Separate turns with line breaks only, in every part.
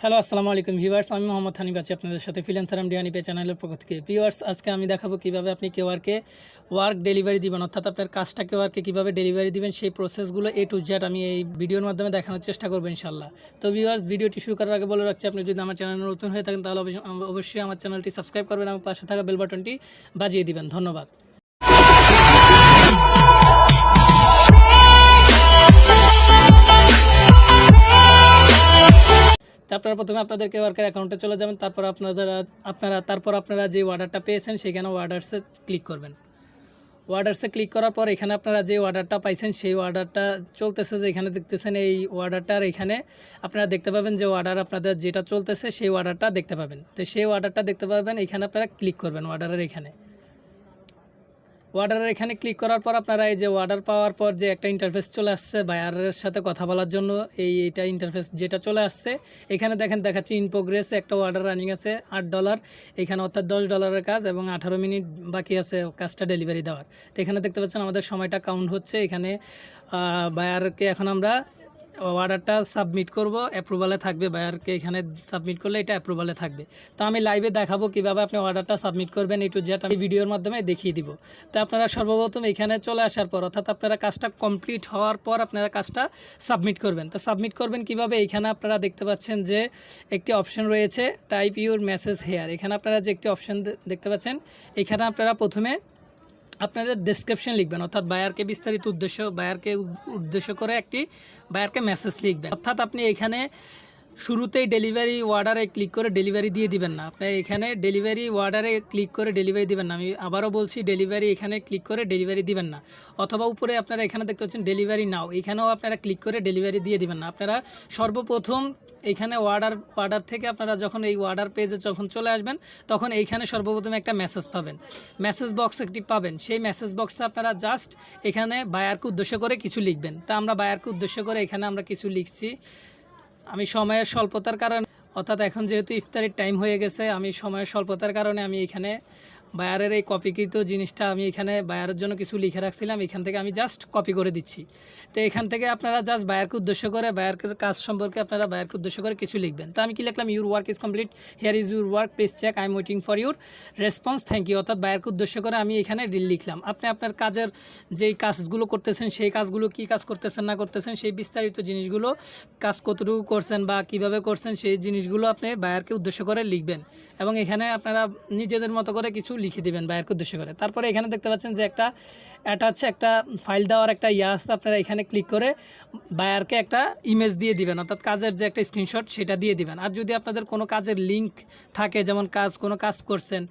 Hello আসসালামু আলাইকুম viewers আমি মোহাম্মদ হানিফ আছি আপনাদের সাথে ফ্রিল্যান্সার এম ডিহানিপে চ্যানেলের পক্ষ থেকে। ভিউয়ার্স আজকে আমি দেখাবো কীভাবে আপনি কেওয়ারকে ওয়ার্ক ডেলিভারি দিবেন, অর্থাৎ আপনার কাজটা কেওয়ারকে কীভাবে ডেলিভারি দিবেন, সেই প্রসেসগুলো এ টু জেড আমি এই ভিডিওর মাধ্যমে দেখানোর চেষ্টা করব ইনশাল্লাহ তো ভিউয়ার্স ভিডিওটি শুরু করার আগে বলে রাখছি, আপনি যদি আমার চ্যানেল নতুন হয়ে থাকেন, তাহলে অবশ্য- অবশ্যই আমার চ্যানেলটি সাবস্ক্রাইব করবেন এবং পাশে থাকা বেল বাটনটি বাজিয়ে দিবেন। ধন্যবাদ। তো আপনারা প্রথমে আপনাদের কেওয়ার্কের অ্যাকাউন্টে চলে যাবেন, তারপর আপনাদের, আপনারা, তারপর আপনারা যে অর্ডারটা পেয়েছেন সেখানে অর্ডারসে ক্লিক করবেন। অর্ডারসে ক্লিক করার পর এখানে আপনারা যে অর্ডারটা পাইছেন সেই অর্ডারটা চলতেছে যে এখানে দেখতেছেন এই অর্ডারটার এখানে আপনারা দেখতে পাবেন যে অর্ডার আপনাদের যেটা চলতেছে সেই অর্ডারটা দেখতে পাবেন। তো সেই অর্ডারটা দেখতে পাবেন, এখানে আপনারা ক্লিক করবেন অর্ডারের এখানে। অর্ডারের এখানে ক্লিক করার পর আপনারা এই যে অর্ডার পাওয়ার পর যে একটা ইন্টারফেস চলে আসছে বায়ারের সাথে কথা বলার জন্য, এই এইটা ইন্টারফেস যেটা চলে আসছে, এখানে দেখেন দেখাচ্ছি ইন প্রোগ্রেস একটা অর্ডার রানিং আছে আট ডলার এখানে অর্থাৎ দশ ডলারের কাজ এবং আঠারো মিনিট বাকি আছে কাজটা ডেলিভারি দেওয়ার। তো এখানে দেখতে পাচ্ছেন আমাদের সময়টা কাউন্ট হচ্ছে, এখানে বায়ারকে এখন আমরা অর্ডারটা সাবমিট করব অ্যাপ্রুভালে থাকবে বায়ারকে এখানে সাবমিট করলে এটা অ্যাপ্রুভালে থাকবে। তো আমি লাইভে দেখাবো কীভাবে আপনি অর্ডারটা সাবমিট করবেন এই টু আমি ভিডিওর মাধ্যমে দেখিয়ে দিব। তো আপনারা সর্বপ্রথম এখানে চলে আসার পর, অর্থাৎ আপনারা কাজটা কমপ্লিট হওয়ার পর আপনারা কাজটা সাবমিট করবেন। তো সাবমিট করবেন কীভাবে? এখানে আপনারা দেখতে পাচ্ছেন যে একটি অপশন রয়েছে টাইপ ইউর মেসেজ হেয়ার এখানে আপনারা যে একটি অপশন দেখতে পাচ্ছেন, এখানে আপনারা প্রথমে আপনাদের ডেসক্রিপশন লিখবেন, অর্থাৎ বায়ারকে বিস্তারিত উদ্দেশ্য, বায়ারকে উদ্দেশ্য করে একটি, বায়ারকে মেসেজ লিখবেন। অর্থাৎ আপনি এখানে শুরুতেই ডেলিভারি অর্ডারে ক্লিক করে ডেলিভারি দিয়ে দিবেন না। আপনি এখানে ডেলিভারি অর্ডারে ক্লিক করে ডেলিভারি দিবেন না। আমি আবারও বলছি ডেলিভারি এখানে ক্লিক করে ডেলিভারি দিবেন না। অথবা উপরে আপনারা এখানে দেখতে পাচ্ছেন ডেলিভারি নাও এখানেও আপনারা ক্লিক করে ডেলিভারি দিয়ে দিবেন না। আপনারা সর্বপ্রথম এইখানে অর্ডার অর্ডার থেকে আপনারা যখন এই অর্ডার পেজে যখন চলে আসবেন, তখন এইখানে সর্বপ্রথম একটা মেসেজ পাবেন। মেসেজ বক্স একটি পাবেন। সেই মেসেজ বক্সে আপনারা জাস্ট এখানে বায়ারকে উদ্দেশ্য করে কিছু লিখবেন। তা আমরা বায়ারকে উদ্দেশ্য করে এখানে আমরা কিছু লিখছি। আমি সময়ের স্বল্পতার কারণে, অর্থাৎ এখন যেহেতু ইফতারির টাইম হয়ে গেছে, আমি সময়ের স্বল্পতার কারণে আমি এখানে বায়ারের এই কপিকৃত জিনিসটা আমি এখানে বায়ারের জন্য কিছু লিখে রাখছিলাম, এখান থেকে আমি জাস্ট কপি করে দিচ্ছি। তো এখান থেকে আপনারা জাস্ট বায়ারকে উদ্দেশ্য করে, বায়ারকে কাজ সম্পর্কে আপনারা বায়ারকে উদ্দেশ্য করে কিছু লিখবেন। তো আমি কি লিখলাম? Your work is complete here is your work please check I am waiting for your response thank you অর্থাৎ বায়ারকে উদ্দেশ্য করে আমি এখানে লিখলাম। আপনি আপনার কাজের যেই কাজগুলো করতেছেন, সেই কাজগুলো কি কাজ করতেছেন, না করতেছেন, সেই বিস্তারিত জিনিসগুলো কাজ কতটুকু করছেন বা কীভাবে করছেন, সেই জিনিসগুলো আপনি বায়ারকে উদ্দেশ্য করে লিখবেন। এবং এখানে আপনারা নিজেদের মতো করে কিছু লিখে দিবেন বায়ারকে উদ্দেশ্য করে। তারপরে এখানে দেখতে পাচ্ছেন যে একটা অ্যাটাচ একটা ফাইল দেওয়ার একটা ইয়া আছে, আপনারা এখানে ক্লিক করে বায়ারকে একটা ইমেজ দিয়ে দিবেন, অর্থাৎ কাজের যে একটা স্ক্রিনশট সেটা দিয়ে দিবেন। আর যদি আপনাদের কোনো কাজের লিঙ্ক থাকে, যেমন কাজ, কোনো কাজ করছেন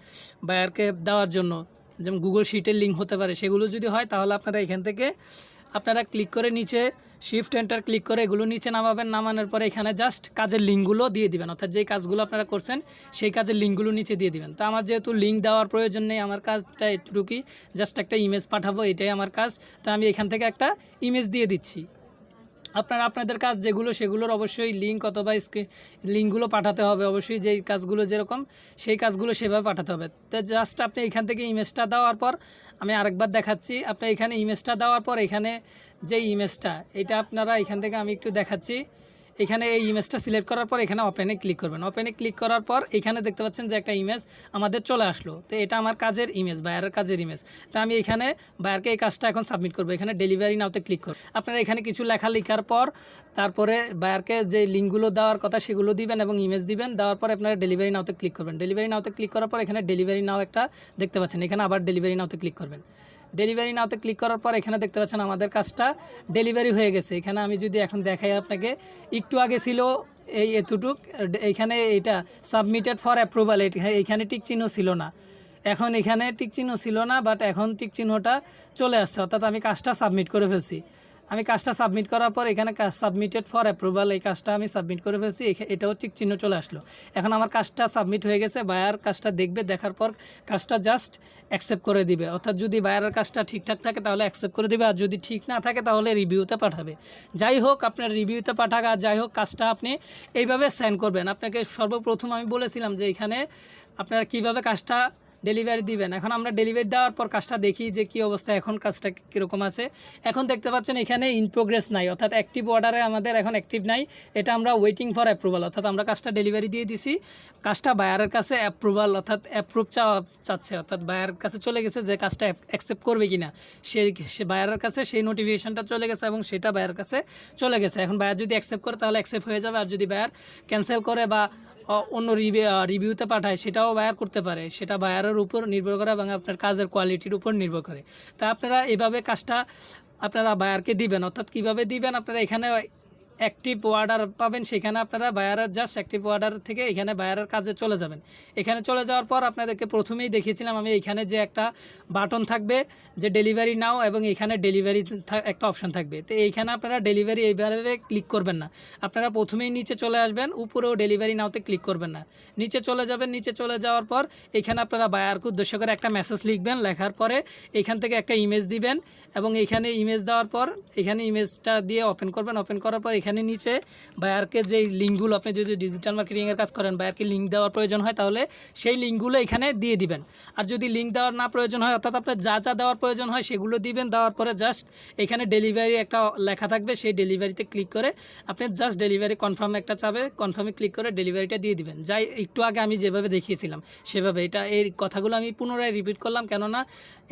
বায়ারকে দেওয়ার জন্য, যেমন গুগল শিটের লিঙ্ক হতে পারে, সেগুলো যদি হয়, তাহলে আপনারা এখান থেকে আপনারা ক্লিক করে নিচে শিফট এন্টার ক্লিক করে এগুলো নিচে নামাবেন, নামানোর পরে এখানে জাস্ট কাজের লিঙ্কগুলো দিয়ে দিবেন। অর্থাৎ যেই কাজগুলো আপনারা করছেন, সেই কাজের লিঙ্কগুলো নিচে দিয়ে দিবেন। তো আমার যেহেতু লিঙ্ক দেওয়ার প্রয়োজন নেই, আমার কাজটা এটুকুই জাস্ট একটা ইমেজ পাঠাবো, এটাই আমার কাজ। তো আমি এখান থেকে একটা ইমেজ দিয়ে দিচ্ছি। আপনারা, আপনাদের কাজ যেগুলো, সেগুলোর অবশ্যই লিঙ্ক অথবা লিঙ্কগুলো পাঠাতে হবে। অবশ্যই যেই কাজগুলো যেরকম, সেই কাজগুলো সেভাবে পাঠাতে হবে। তো জাস্ট আপনি এখান থেকে ইমেজটা দেওয়ার পর, আমি আরেকবার দেখাচ্ছি। আপনার এখানে ইমেজটা দেওয়ার পর, এখানে যে ইমেজটা এটা আপনারা এখান থেকে আমি একটু দেখাচ্ছি। এখানে এই ইমেজটা সিলেক্ট করার পর এখানে ওপেনে ক্লিক করবেন। ওপেনে ক্লিক করার পর এখানে দেখতে পাচ্ছেন যে একটা ইমেজ আমাদের চলে আসলো। তো এটা আমার কাজের ইমেজ বায়ারের কাজের ইমেজ তো আমি এখানে বায়ারকে এই কাজটা এখন সাবমিট করব। এখানে ডেলিভারি নাওতে ক্লিক করব আপনারা এখানে কিছু লেখা লেখার পর তারপরে বায়ারকে যে লিঙ্কগুলো দেওয়ার কথা সেগুলো দিবেন এবং ইমেজ দিবেন। দেওয়ার পর আপনারা ডেলিভারি নাওতে ক্লিক করবেন। ডেলিভারি নাওতে ক্লিক করার পর এখানে ডেলিভারি নাও একটা দেখতে পাচ্ছেন। এখানে আবার ডেলিভারি নাওতে ক্লিক করবেন। ডেলিভারি নাওতে ক্লিক করার পর এখানে দেখতে পাচ্ছেন আমাদের কাজটা ডেলিভারি হয়ে গেছে। এখানে আমি যদি এখন দেখাই আপনাকে, একটু আগে ছিল এই এতটুক এইখানে এটা সাবমিটেড ফর অ্যাপ্রুভাল এইখানে টিক চিহ্ন ছিল না। এখন এখানে টিক চিহ্ন ছিল না বাট এখন টিক চিহ্নটা চলে আসছে, অর্থাৎ আমি কাজটা সাবমিট করে ফেলছি। আমি কাজটা সাবমিট করার পর এখানে কাজ সাবমিটেড ফর অ্যাপ্রুভাল এই কাজটা আমি সাবমিট করে ফেলছি। এটাও ঠিক চিহ্ন চলে আসলো। এখন আমার কাজটা সাবমিট হয়ে গেছে বায়ার কাজটা দেখবে, দেখার পর কাজটা জাস্ট অ্যাকসেপ্ট করে দিবে। অর্থাৎ যদি বায়ারের কাজটা ঠিকঠাক থাকে, তাহলে অ্যাকসেপ্ট করে দিবে। আর যদি ঠিক না থাকে, তাহলে রিভিউতে পাঠাবে। যাই হোক, আপনার রিভিউতে পাঠাক। আর যাই হোক, কাজটা আপনি এইভাবে সেন্ড করবেন। আপনাকে সর্বপ্রথম আমি বলেছিলাম যে এখানে আপনারা কীভাবে কাজটা ডেলিভারি দিবেন। এখন আমরা ডেলিভারি দেওয়ার পর কাজটা দেখি যে কি অবস্থা, এখন কাজটা কীরকম আছে। এখন দেখতে পাচ্ছেন এখানে ইন প্রোগ্রেস নাই, অর্থাৎ অ্যাক্টিভ অর্ডারে আমাদের এখন অ্যাক্টিভ নাই। এটা আমরা ওয়েটিং ফর অ্যাপ্রুভাল অর্থাৎ আমরা কাজটা ডেলিভারি দিয়ে দিছি। কাজটা বায়ারের কাছে অ্যাপ্রুভাল অর্থাৎ অ্যাপ্রুভ চাওয়া চাচ্ছে, অর্থাৎ বায়ার কাছে চলে গেছে যে কাজটা অ্যাকসেপ্ট করবে কিনা। সে সে বায়ারের কাছে সেই নোটিফিকেশনটা চলে গেছে এবং সেটা বায়ার কাছে চলে গেছে। এখন বায়ার যদি অ্যাকসেপ্ট করে তাহলে অ্যাকসেপ্ট হয়ে যাবে, আর যদি বায়ার ক্যান্সেল করে বা অন্য রিভিউ রিভিউতে পাঠায়, সেটাও বায়ার করতে পারে। সেটা বায়ারের উপর নির্ভর করে এবং আপনার কাজের কোয়ালিটির উপর নির্ভর করে। তা আপনারা এভাবে কাজটা আপনারা বায়ারকে দিবেন, অর্থাৎ কীভাবে দিবেন? আপনারা এখানে অ্যাক্টিভ ওয়ার্ডার পাবেন, সেখানে আপনারা বায়ারের জাস্ট অ্যাক্টিভ ওয়ার্ডার থেকে এখানে বায়ারের কাজে চলে যাবেন। এখানে চলে যাওয়ার পর আপনাদেরকে প্রথমেই দেখিয়েছিলাম, আমি এখানে যে একটা বাটন থাকবে, যে ডেলিভারি নাও এবং এখানে ডেলিভারি একটা অপশন থাকবে। তো এইখানে আপনারা ডেলিভারি এইভাবে ক্লিক করবেন না। আপনারা প্রথমেই নিচে চলে আসবেন, উপরেও ডেলিভারি নাওতে ক্লিক করবেন না। নিচে চলে যাবেন, নিচে চলে যাওয়ার পর এখানে আপনারা বায়ারকে উদ্দেশ্য করে একটা মেসেজ লিখবেন, লেখার পরে এখান থেকে একটা ইমেজ দিবেন এবং এখানে ইমেজ দেওয়ার পর, এখানে ইমেজটা দিয়ে ওপেন করবেন। ওপেন করার পর এখানে নিচে বায়ারকে যে লিঙ্কগুলো আপনি যদি ডিজিটাল মার্কেটিংয়ের কাজ করেন, বায়ারকে লিঙ্ক দেওয়ার প্রয়োজন হয়, তাহলে সেই লিঙ্কগুলো এখানে দিয়ে দিবেন। আর যদি লিঙ্ক দেওয়ার না প্রয়োজন হয়, অর্থাৎ আপনার যা যা দেওয়ার প্রয়োজন হয়, সেগুলো দিবেন। দেওয়ার পরে জাস্ট এখানে ডেলিভারি একটা লেখা থাকবে, সেই ডেলিভারিতে ক্লিক করে আপনি জাস্ট ডেলিভারি কনফার্ম একটা চাবে কনফার্মে ক্লিক করে ডেলিভারিটা দিয়ে দিবেন। যাই, একটু আগে আমি যেভাবে দেখিয়েছিলাম, সেভাবে। এটা এই কথাগুলো আমি পুনরায় রিপিট করলাম, কেননা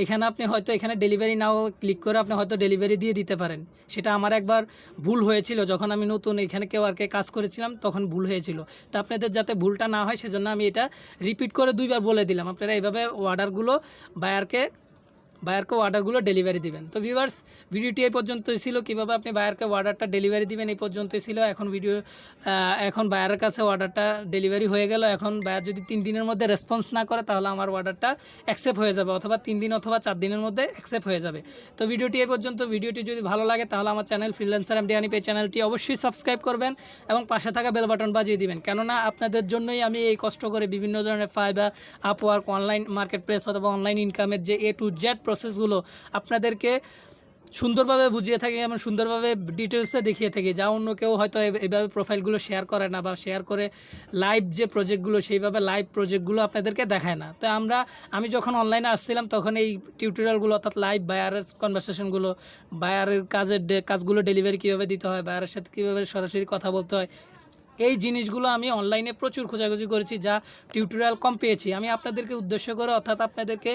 এখানে আপনি হয়তো এখানে ডেলিভারি নাও ক্লিক করে আপনি হয়তো ডেলিভারি দিয়ে দিতে পারেন। সেটা আমার একবার ভুল হয়েছিল যখন আমি নতুন এখানে কেউ আর কাজ করেছিলাম, তখন ভুল হয়েছিল। তা আপনাদের যাতে ভুলটা না হয়, সেজন্য আমি এটা রিপিট করে দুইবার বলে দিলাম। আপনারা এইভাবে অর্ডারগুলো বায়ারকে বায়ারকে অর্ডারগুলো ডেলিভারি দিবেন। তো ভিউয়ার্স ভিডিওটি এই পর্যন্তই ছিল। কীভাবে আপনি বায়ারকে অর্ডারটা ডেলিভারি দিবেন এই পর্যন্তই ছিল। এখন ভিডিও এখন বায়ারের কাছে অর্ডারটা ডেলিভারি হয়ে গেল। এখন বায়ার যদি তিন দিনের মধ্যে রেসপন্স না করে, তাহলে আমার অর্ডারটা অ্যাকসেপ্ট হয়ে যাবে। অথবা তিন দিন অথবা চার দিনের মধ্যে অ্যাকসেপ্ট হয়ে যাবে। তো ভিডিওটি এই পর্যন্ত। ভিডিওটি যদি ভালো লাগে, তাহলে আমার চ্যানেল ফ্রিল্যান্সার এম ডিয়ানি পে চ্যানেলটি অবশ্যই সাবস্ক্রাইব করবেন এবং পাশে থাকা বেল বাটন বাজিয়ে দিবেন। কেননা আপনাদের জন্যই আমি এই কষ্ট করে বিভিন্ন ধরনের Fiverr Upwork online market place অথবা অনলাইন ইনকামের যে এ টু জেড প্রসেসগুলো আপনাদেরকে সুন্দরভাবে বুঝিয়ে থাকি এবং সুন্দরভাবে ডিটেলসে দেখিয়ে থাকি, যা অন্য কেউ হয়তো এ- এভাবে প্রোফাইলগুলো শেয়ার করে না বা শেয়ার করে লাইভ যে প্রজেক্টগুলো সেইভাবে লাইভ প্রজেক্টগুলো আপনাদেরকে দেখায় না। তো আমরা, আমি যখন অনলাইনে আসছিলাম, তখন এই টিউটোরিয়ালগুলো অর্থাৎ লাইভ বায়ারের কনভারসেশনগুলো বায়ারের কাজের কাজগুলো ডেলিভারি কীভাবে দিতে হয় বায়ারের সাথে কীভাবে সরাসরি কথা বলতে হয় এই জিনিসগুলো আমি অনলাইনে প্রচুর খোঁজাখুঁজি করেছি, যা টিউটোরিয়াল কম পেয়েছি। আমি আপনাদেরকে উদ্দেশ্য করে, অর্থাৎ আপনাদেরকে,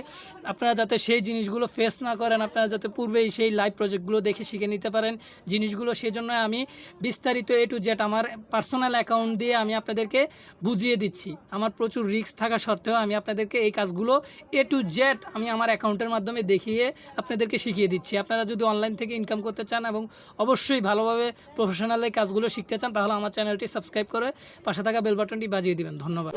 আপনারা যাতে সেই জিনিসগুলো ফেস না করেন, আপনারা যাতে পূর্বেই সেই লাইভ প্রজেক্টগুলো দেখে শিখে নিতে পারেন জিনিসগুলো সেই জন্য আমি বিস্তারিত এ টু জেড আমার পার্সোনাল অ্যাকাউন্ট দিয়ে আমি আপনাদেরকে বুঝিয়ে দিচ্ছি। আমার প্রচুর রিস্ক থাকা সত্ত্বেও আমি আপনাদেরকে এই কাজগুলো এ টু জেড আমি আমার অ্যাকাউন্টের মাধ্যমে দেখিয়ে আপনাদেরকে শিখিয়ে দিচ্ছি। আপনারা যদি অনলাইন থেকে ইনকাম করতে চান এবং অবশ্যই ভালোভাবে প্রফেশনাল এই কাজগুলো শিখতে চান, তাহলে আমার চ্যানেলটি সাবস্ক্রাইব করে পাশে থাকা বেল বাটনটি বাজিয়ে দিবেন। ধন্যবাদ।